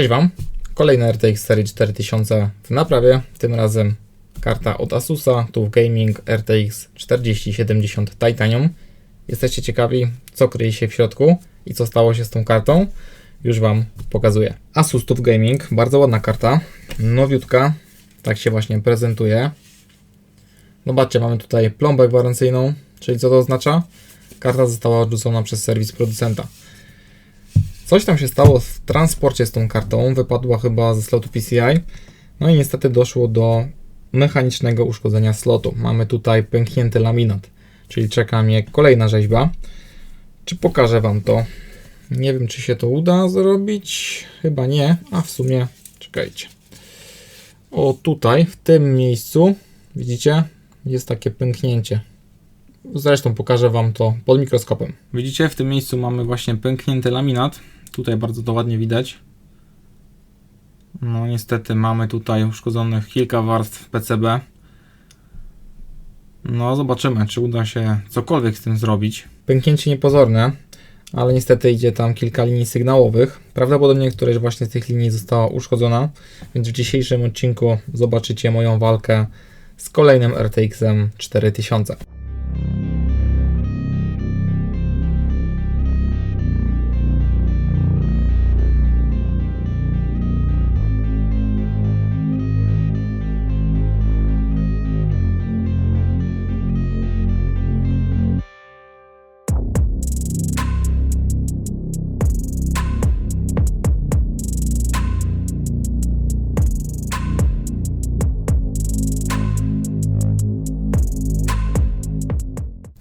Cześć Wam. Kolejny RTX serii 4000 w naprawie. Tym razem karta od Asusa, TUF Gaming RTX 4070 Titanium. Jesteście ciekawi, co kryje się w środku i co stało się z tą kartą? Już Wam pokazuję. Asus TUF Gaming, bardzo ładna karta, nowiutka, tak się właśnie prezentuje. Zobaczcie, mamy tutaj plombę gwarancyjną, czyli co to oznacza? Karta została odrzucona przez serwis producenta. Coś tam się stało w transporcie z tą kartą, wypadła chyba ze slotu PCI, no i niestety doszło do mechanicznego uszkodzenia slotu. Mamy tutaj pęknięty laminat, czyli czeka mnie kolejna rzeźba. Czy pokażę Wam to? Nie wiem, czy się to uda zrobić. Chyba nie, a w sumie czekajcie. O, tutaj, w tym miejscu, widzicie, jest takie pęknięcie. Zresztą pokażę Wam to pod mikroskopem. Widzicie, w tym miejscu mamy właśnie pęknięty laminat. Tutaj bardzo to ładnie widać. No niestety mamy tutaj uszkodzonych kilka warstw PCB. No zobaczymy, czy uda się cokolwiek z tym zrobić. Pęknięcie niepozorne, ale niestety idzie tam kilka linii sygnałowych. Prawdopodobnie któraś właśnie z tych linii została uszkodzona, więc w dzisiejszym odcinku zobaczycie moją walkę z kolejnym RTX-em 4000.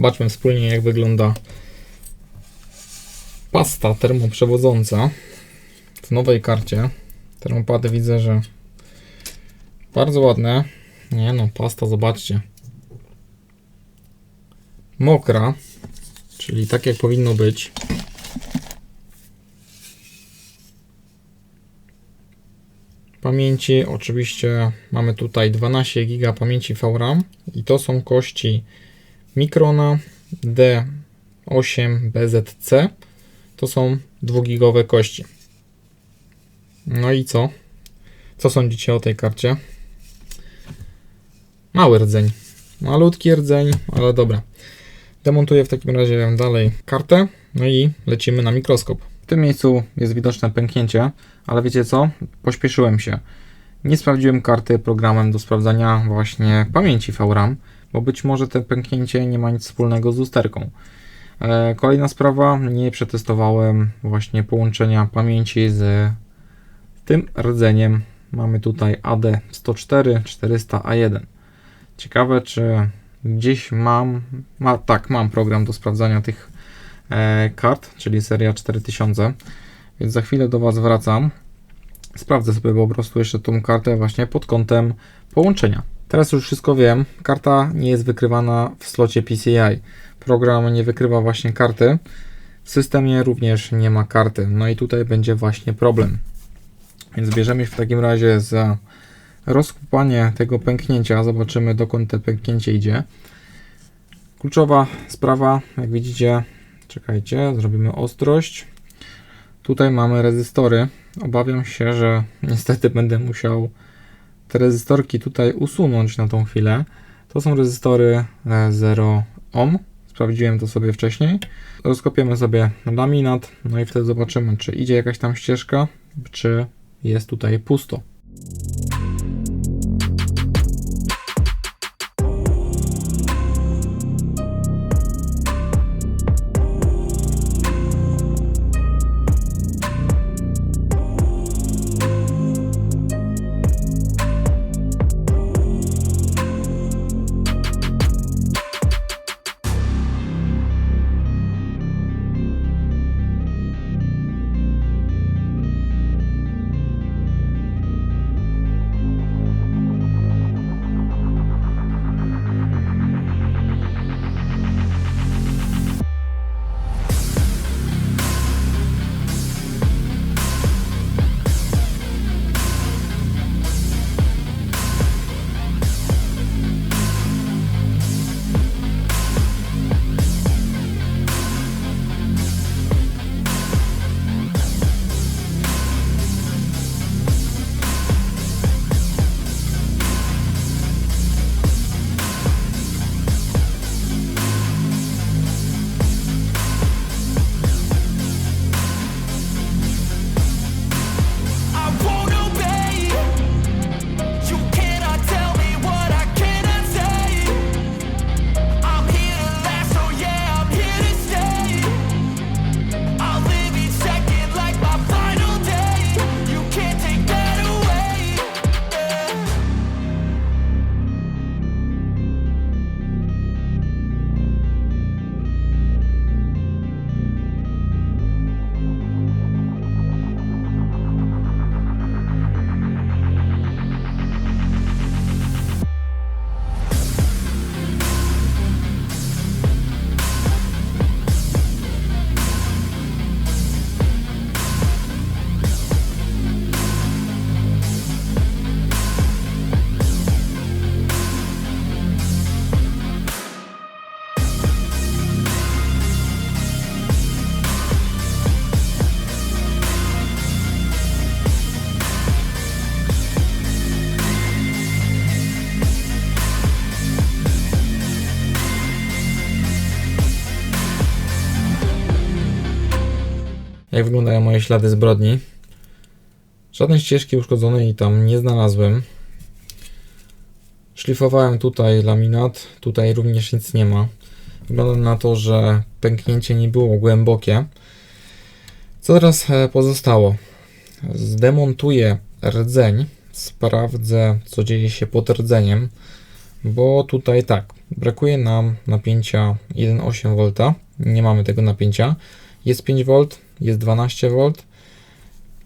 Zobaczmy wspólnie, jak wygląda pasta termoprzewodząca w nowej karcie. Termopady widzę, że bardzo ładne. Nie no, pasta, zobaczcie. Mokra, czyli tak jak powinno być. Pamięci oczywiście mamy tutaj 12 GB pamięci VRAM i to są kości Microna D8 BZC. To są dwugigowe kości. No i co? Co sądzicie o tej karcie? Mały rdzeń. Malutki rdzeń, ale dobra. Demontuję w takim razie dalej kartę, no i lecimy na mikroskop. W tym miejscu jest widoczne pęknięcie, ale wiecie co? Pośpieszyłem się. Nie sprawdziłem karty programem do sprawdzania właśnie pamięci VRAM bo być może to pęknięcie nie ma nic wspólnego z lusterką. E, kolejna sprawa, nie przetestowałem właśnie połączenia pamięci z tym rdzeniem. Mamy tutaj AD104 400A1. Ciekawe, czy gdzieś mam, ma, tak, mam program do sprawdzania tych e, kart, czyli seria 4000, więc za chwilę do Was wracam. Sprawdzę sobie po prostu jeszcze tą kartę właśnie pod kątem połączenia. Teraz już wszystko wiem. Karta nie jest wykrywana w slocie PCI. Program nie wykrywa właśnie karty. W systemie również nie ma karty. No i tutaj będzie właśnie problem. Więc bierzemy się w takim razie za rozkupanie tego pęknięcia. Zobaczymy dokąd to pęknięcie idzie. Kluczowa sprawa, jak widzicie, czekajcie, zrobimy ostrość. Tutaj mamy rezystory. Obawiam się, że niestety będę musiał te rezystorki tutaj usunąć na tą chwilę. To są rezystory 0 e, ohm. Sprawdziłem to sobie wcześniej. Rozkopiemy sobie laminat, no i wtedy zobaczymy, czy idzie jakaś tam ścieżka, czy jest tutaj pusto. Jak wyglądają moje ślady zbrodni. Żadnej ścieżki uszkodzonej tam nie znalazłem. Szlifowałem tutaj laminat, tutaj również nic nie ma. Wygląda na to, że pęknięcie nie było głębokie. Co teraz e, pozostało? Zdemontuję rdzeń, sprawdzę co dzieje się pod rdzeniem, bo tutaj tak, brakuje nam napięcia 1,8 V, nie mamy tego napięcia. Jest 5 V, jest 12 V.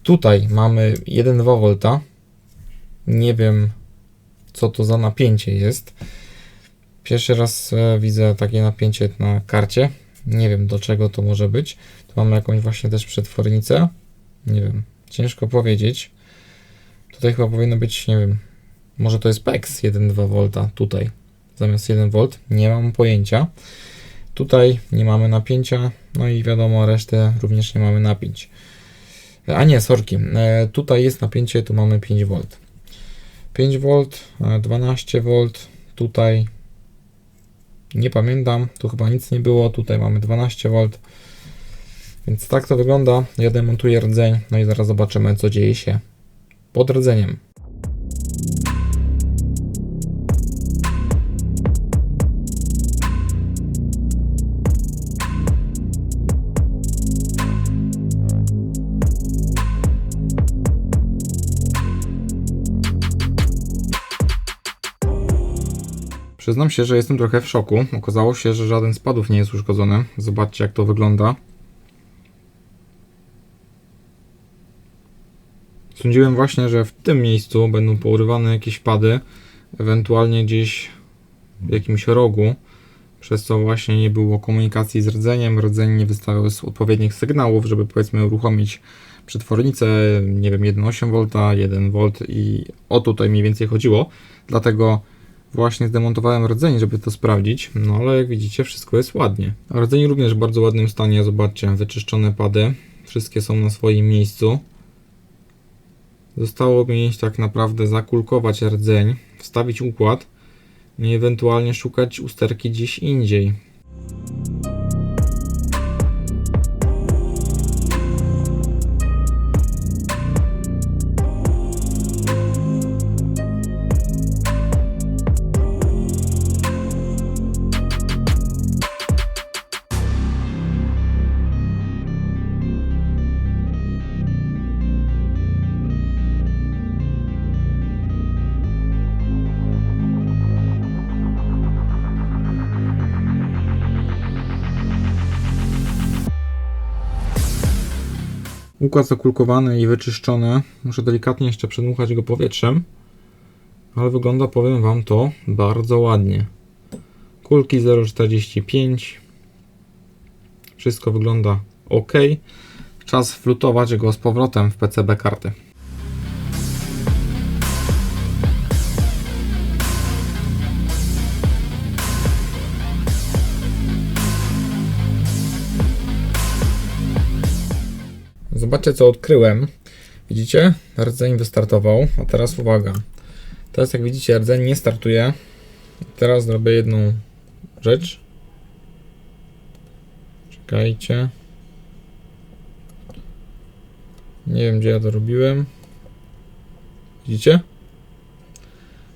Tutaj mamy 1,2 V. Nie wiem co to za napięcie jest. Pierwszy raz e, widzę takie napięcie na karcie. Nie wiem do czego to może być. Tu mamy jakąś właśnie też przetwornicę. Nie wiem, ciężko powiedzieć. Tutaj chyba powinno być, nie wiem, może to jest PEX 1,2 V tutaj zamiast 1 V. Nie mam pojęcia. Tutaj nie mamy napięcia, no i wiadomo, resztę również nie mamy napięć. A nie, sorki, e, tutaj jest napięcie, tu mamy 5 V. 5 V, e, 12 V, tutaj nie pamiętam, tu chyba nic nie było, tutaj mamy 12 V. Więc tak to wygląda. Ja demontuję rdzeń, no i zaraz zobaczymy, co dzieje się pod rdzeniem. Przyznam się, że jestem trochę w szoku. Okazało się, że żaden z padów nie jest uszkodzony. Zobaczcie, jak to wygląda. Sądziłem właśnie, że w tym miejscu będą pourywane jakieś pady, ewentualnie gdzieś w jakimś rogu, przez co właśnie nie było komunikacji z rdzeniem, rdzeń nie wystawiał odpowiednich sygnałów, żeby powiedzmy uruchomić przetwornicę, nie wiem, 1,8 V, 1 V i o tutaj mniej więcej chodziło, dlatego Właśnie zdemontowałem rdzeń, żeby to sprawdzić, no ale jak widzicie wszystko jest ładnie. Rdzeń również w bardzo ładnym stanie, zobaczcie, wyczyszczone pady, wszystkie są na swoim miejscu. Zostało mi tak naprawdę zakulkować rdzeń, wstawić układ i ewentualnie szukać usterki gdzieś indziej. Układ zakulkowany i wyczyszczony. Muszę delikatnie jeszcze przedmuchać go powietrzem. Ale wygląda, powiem Wam, to bardzo ładnie. Kulki 0,45. Wszystko wygląda ok. Czas flutować go z powrotem w PCB karty. Zobaczcie co odkryłem. Widzicie? Rdzeń wystartował, a teraz uwaga. Teraz jak widzicie rdzeń nie startuje. Teraz zrobię jedną rzecz. Czekajcie. Nie wiem gdzie ja to robiłem. Widzicie?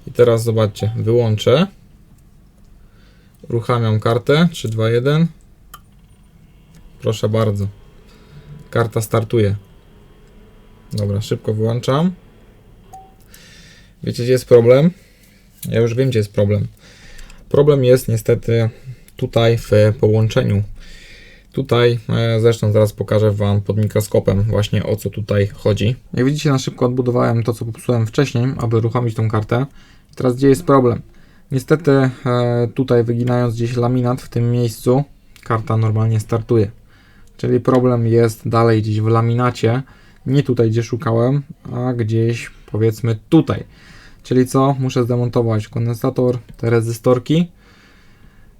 I teraz zobaczcie, wyłączę. Uruchamiam kartę 3, 2, 1. Proszę bardzo. Karta startuje. Dobra, szybko wyłączam. Wiecie, gdzie jest problem? Ja już wiem, gdzie jest problem. Problem jest niestety tutaj w połączeniu. Tutaj, e, zresztą zaraz pokażę Wam pod mikroskopem właśnie o co tutaj chodzi. Jak widzicie, na szybko odbudowałem to, co popsułem wcześniej, aby uruchomić tą kartę. Teraz gdzie jest problem? Niestety e, tutaj wyginając gdzieś laminat w tym miejscu, karta normalnie startuje. Czyli problem jest dalej gdzieś w laminacie, nie tutaj gdzie szukałem, a gdzieś powiedzmy tutaj. Czyli co? Muszę zdemontować kondensator, te rezystorki,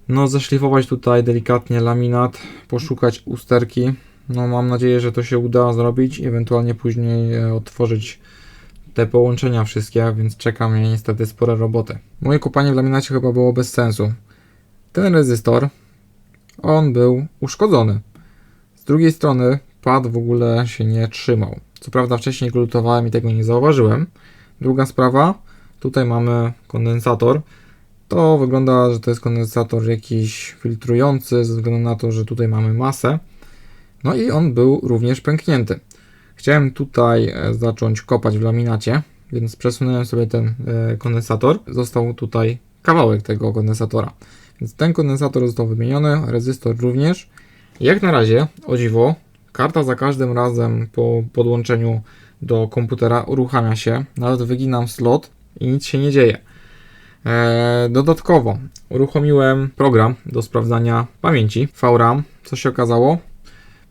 no zeszlifować tutaj delikatnie laminat, poszukać usterki. No mam nadzieję, że to się uda zrobić, ewentualnie później e, otworzyć te połączenia wszystkie, więc czeka mnie niestety spore roboty. Moje kopanie w laminacie chyba było bez sensu. Ten rezystor, on był uszkodzony. Drugiej strony pad w ogóle się nie trzymał. Co prawda wcześniej go lutowałem i tego nie zauważyłem. Druga sprawa, tutaj mamy kondensator. To wygląda, że to jest kondensator jakiś filtrujący, ze względu na to, że tutaj mamy masę. No i on był również pęknięty. Chciałem tutaj e, zacząć kopać w laminacie, więc przesunąłem sobie ten e, kondensator. Został tutaj kawałek tego kondensatora. Więc ten kondensator został wymieniony, rezystor również. Jak na razie, o dziwo, karta za każdym razem po podłączeniu do komputera uruchamia się. Nawet wyginam slot i nic się nie dzieje. Eee, dodatkowo uruchomiłem program do sprawdzania pamięci VRAM. Co się okazało?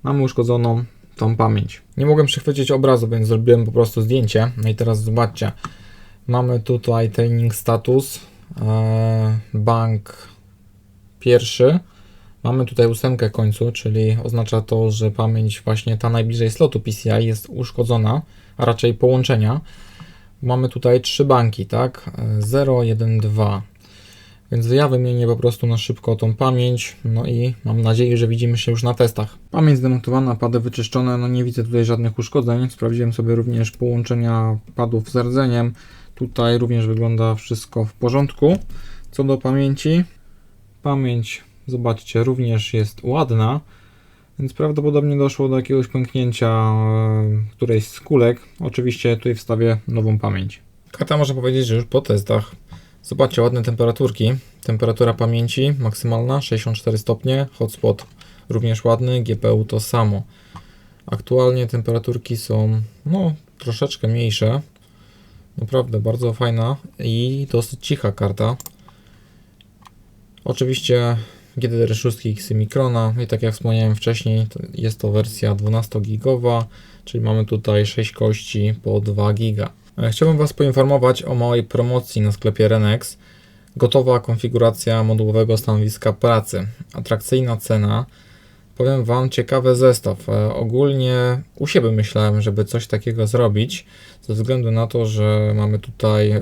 Mamy uszkodzoną tą pamięć. Nie mogłem przechwycić obrazu, więc zrobiłem po prostu zdjęcie. No i teraz zobaczcie. Mamy tutaj training status, eee, bank pierwszy. Mamy tutaj ósemkę końcu, czyli oznacza to, że pamięć właśnie ta najbliżej slotu PCI jest uszkodzona, a raczej połączenia. Mamy tutaj trzy banki, tak? 0, 1, 2. Więc ja wymienię po prostu na szybko tą pamięć, no i mam nadzieję, że widzimy się już na testach. Pamięć zdemontowana, pady wyczyszczone, no nie widzę tutaj żadnych uszkodzeń. Sprawdziłem sobie również połączenia padów z rdzeniem. Tutaj również wygląda wszystko w porządku. Co do pamięci, pamięć, zobaczcie, również jest ładna, więc prawdopodobnie doszło do jakiegoś pęknięcia e, którejś z kulek. Oczywiście tutaj wstawię nową pamięć. Karta można powiedzieć, że już po testach. Zobaczcie, ładne temperaturki. Temperatura pamięci maksymalna 64 stopnie, hotspot również ładny, GPU to samo. Aktualnie temperaturki są no, troszeczkę mniejsze. Naprawdę bardzo fajna i dosyć cicha karta. Oczywiście GDDR6 X Microna i tak jak wspomniałem wcześniej, to jest to wersja 12 gigowa, czyli mamy tutaj 6 kości po 2 giga. E, Chciałbym Was poinformować o małej promocji na sklepie Renex. Gotowa konfiguracja modułowego stanowiska pracy. Atrakcyjna cena. Powiem Wam ciekawy zestaw. E, Ogólnie u siebie myślałem, żeby coś takiego zrobić, ze względu na to, że mamy tutaj e,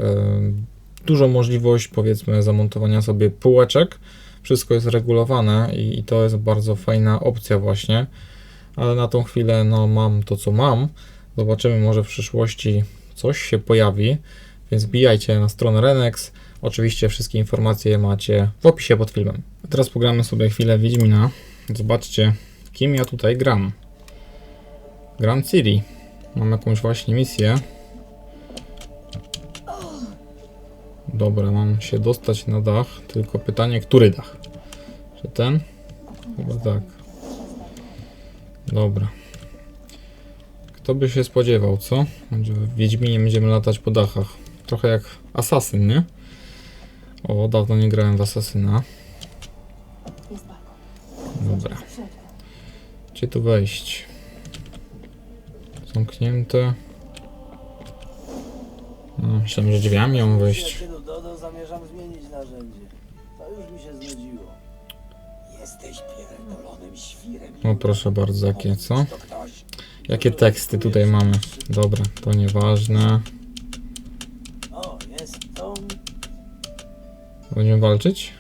dużą możliwość, powiedzmy, zamontowania sobie półeczek. Wszystko jest regulowane i, i to jest bardzo fajna opcja, właśnie. Ale na tą chwilę, no, mam to, co mam. Zobaczymy, może w przyszłości coś się pojawi, więc bijajcie na stronę Renex. Oczywiście wszystkie informacje macie w opisie pod filmem. A teraz pogramy sobie chwilę Wiedźmina. Zobaczcie, kim ja tutaj gram. Gram Ciri. Mam jakąś właśnie misję. Dobra, mam się dostać na dach, tylko pytanie, który dach? Czy ten? Chyba tak. Dobra. Kto by się spodziewał, co? W Wiedźminie będziemy latać po dachach. Trochę jak Asasyn, nie? O, dawno nie grałem w Asasyna. Dobra. Gdzie tu wejść? Zamknięte. No, myślałem, że drzwiami mam wejść. Zamierzam zmienić narzędzie. To już mi się znudziło. Jesteś pierdolonym świrem. O, proszę bardzo, jakie, co? To ktoś. Jakie teksty tutaj mamy? Dobra, to nieważne. O, jest to... Będziemy walczyć?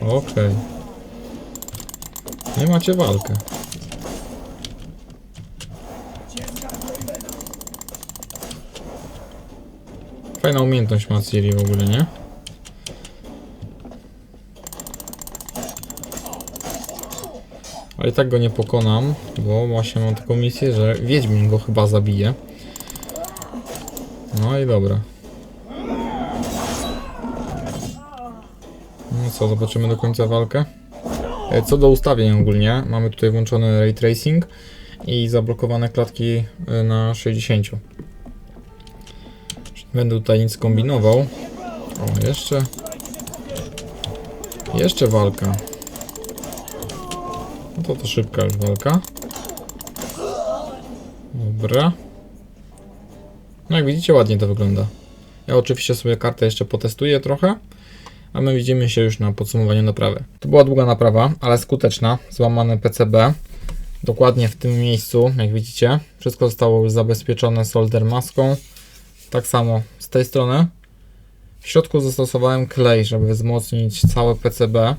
Okej. Nie macie walkę. Fajna umiejętność ma Ciri w ogóle, nie? Ale i tak go nie pokonam, bo właśnie mam taką misję, że Wiedźmin go chyba zabije. No i dobra. No co, zobaczymy do końca walkę. E, Co do ustawień ogólnie, mamy tutaj włączony ray tracing i zablokowane klatki e, na 60. Nie Będę tutaj nic kombinował. O, jeszcze. Jeszcze walka. To to szybka już walka. Dobra. No jak widzicie ładnie to wygląda. Ja oczywiście sobie kartę jeszcze potestuję trochę a my widzimy się już na podsumowaniu naprawy. To była długa naprawa, ale skuteczna. Złamane PCB. Dokładnie w tym miejscu, jak widzicie. Wszystko zostało już zabezpieczone solder maską. Tak samo z tej strony. W środku zastosowałem klej, żeby wzmocnić całe PCB.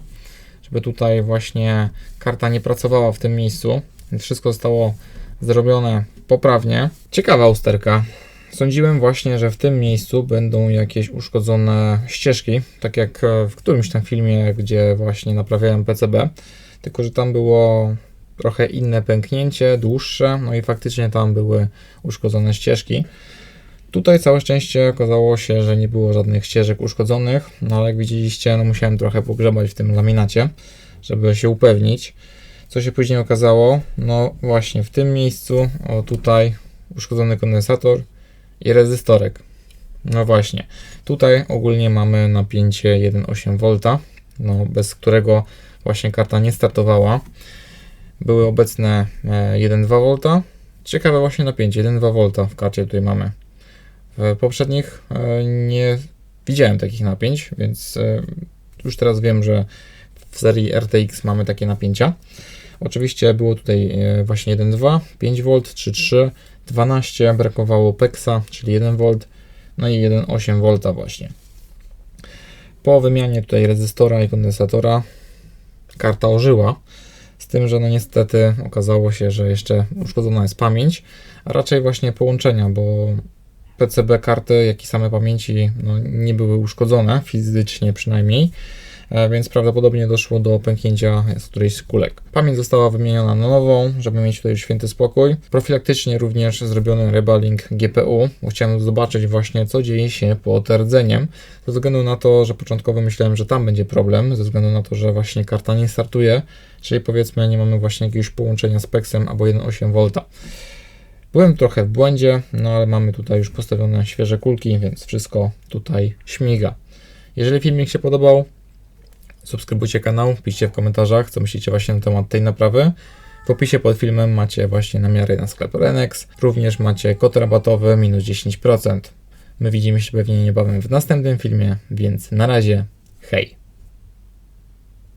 Żeby tutaj właśnie karta nie pracowała w tym miejscu. Wszystko zostało zrobione poprawnie. Ciekawa usterka. Sądziłem właśnie, że w tym miejscu będą jakieś uszkodzone ścieżki, tak jak e, w którymś tam filmie, gdzie właśnie naprawiałem PCB, tylko że tam było trochę inne pęknięcie, dłuższe, no i faktycznie tam były uszkodzone ścieżki. Tutaj całe szczęście okazało się, że nie było żadnych ścieżek uszkodzonych, no ale jak widzieliście, no musiałem trochę pogrzebać w tym laminacie, żeby się upewnić. Co się później okazało? No właśnie w tym miejscu, o tutaj, uszkodzony kondensator i rezystorek. No właśnie, tutaj ogólnie mamy napięcie 1,8 V, no bez którego właśnie karta nie startowała. Były obecne e, 1,2 V. Ciekawe właśnie napięcie 1,2 V w karcie tutaj mamy. W poprzednich e, nie widziałem takich napięć, więc e, już teraz wiem, że w serii RTX mamy takie napięcia. Oczywiście było tutaj e, właśnie 1,2, 5 V, 3,3, 12, brakowało PEXA, czyli 1 V, no i 1,8 V właśnie. Po wymianie tutaj rezystora i kondensatora karta ożyła, z tym, że no niestety okazało się, że jeszcze uszkodzona jest pamięć, a raczej właśnie połączenia, bo PCB karty, jak i same pamięci no, nie były uszkodzone, fizycznie przynajmniej, e, więc prawdopodobnie doszło do pęknięcia z którejś z kulek. Pamięć została wymieniona na nową, żeby mieć tutaj święty spokój. Profilaktycznie również zrobiony rebaling GPU, bo chciałem zobaczyć właśnie co dzieje się pod rdzeniem, ze względu na to, że początkowo myślałem, że tam będzie problem, ze względu na to, że właśnie karta nie startuje, czyli powiedzmy nie mamy właśnie jakiegoś połączenia z PEXem albo 1,8 V. Byłem trochę w błędzie, no ale mamy tutaj już postawione świeże kulki, więc wszystko tutaj śmiga. Jeżeli filmik się podobał, subskrybujcie kanał, piszcie w komentarzach, co myślicie właśnie na temat tej naprawy. W opisie pod filmem macie właśnie namiary na sklep Renex, również macie kod rabatowy minus 10%. My widzimy się pewnie niebawem w następnym filmie, więc na razie, hej!